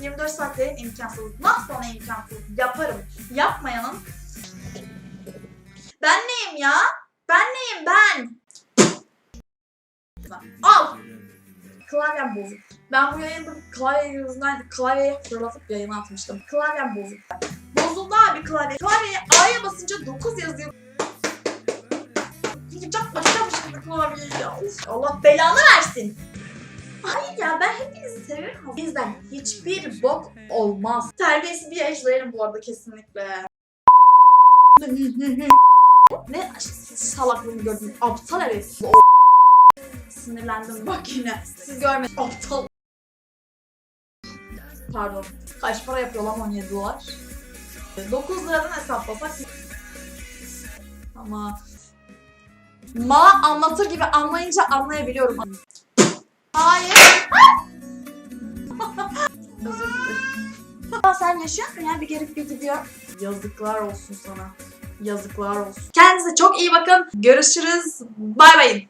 24 saatlerin imkansız. Nasıl ona imkansız? Yaparım. Yapmayanın ben neyim ya? Ben neyim ben? Al. Klavyem bozuk. Ben bu yayında klavye yüzünden klavyeyi fırlatıp yayına atmıştım. Klavyem bozuk. Bozuldu abi klavye. Klavyeye A'ya basınca 9 yazıyor. Çok başlamış gibi klavyeyi ya. Uf, Allah belanı versin. Hayır ya ben hepinizi seviyorum. Bizden hiçbir bok olmaz. Terbiyesiz bir ejderim bu arada kesinlikle. ne salaklığını gördüm. Aptal herif. Sinirlendim bak yine. Siz görmediniz. Aptal. Pardon. Kaç para yapıyor lan 17 dolar? 9 liradan hesaplasak. Ama Ma anlatır gibi anlayınca anlayabiliyorum. Özür dilerim. Aa, sen yaşıyor musun ya? Bir gelip bir gidiyor. Yazıklar olsun sana. Yazıklar olsun. Kendinize çok iyi bakın. Görüşürüz. Bay bayın.